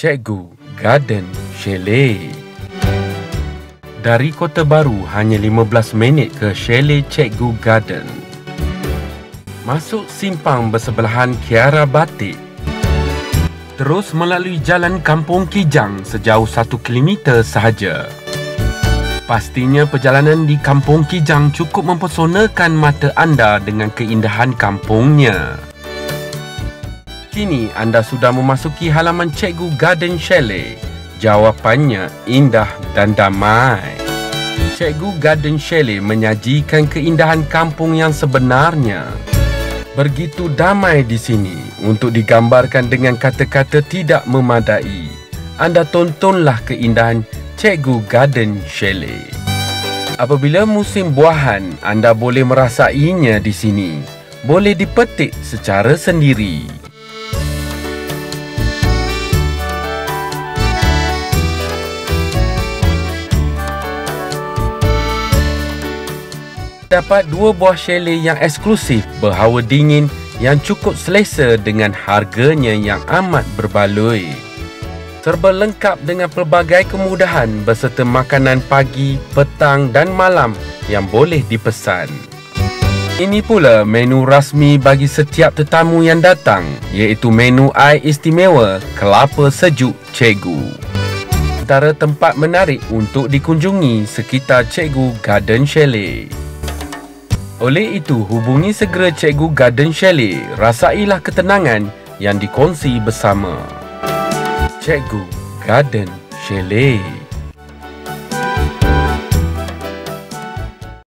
Cikgu Garden Chalet. Dari Kota Baru hanya 15 minit ke Chalet Cikgu Garden. Masuk simpang bersebelahan Kiara Batik. Terus melalui jalan Kampung Kijang sejauh 1 km sahaja. Pastinya perjalanan di Kampung Kijang cukup mempesonakan mata anda dengan keindahan kampungnya. Kini anda sudah memasuki halaman Cikgu Garden Chalet. Jawapannya indah dan damai. Cikgu Garden Chalet menyajikan keindahan kampung yang sebenarnya. Begitu damai di sini untuk digambarkan dengan kata-kata tidak memadai. Anda tontonlah keindahan Cikgu Garden Chalet. Apabila musim buahan, anda boleh merasainya di sini. Boleh dipetik secara sendiri. Dapat dua buah chalet yang eksklusif berhawa dingin yang cukup selesa dengan harganya yang amat berbaloi serba lengkap dengan pelbagai kemudahan berserta makanan pagi, petang dan malam yang boleh dipesan. Ini pula menu rasmi bagi setiap tetamu yang datang iaitu menu air istimewa kelapa sejuk Cikgu. Antara tempat menarik untuk dikunjungi sekitar Cikgu Garden Chalet. Oleh itu, hubungi segera Cikgu Garden Chalet. Rasailah ketenangan yang dikongsi bersama. Cikgu Garden Chalet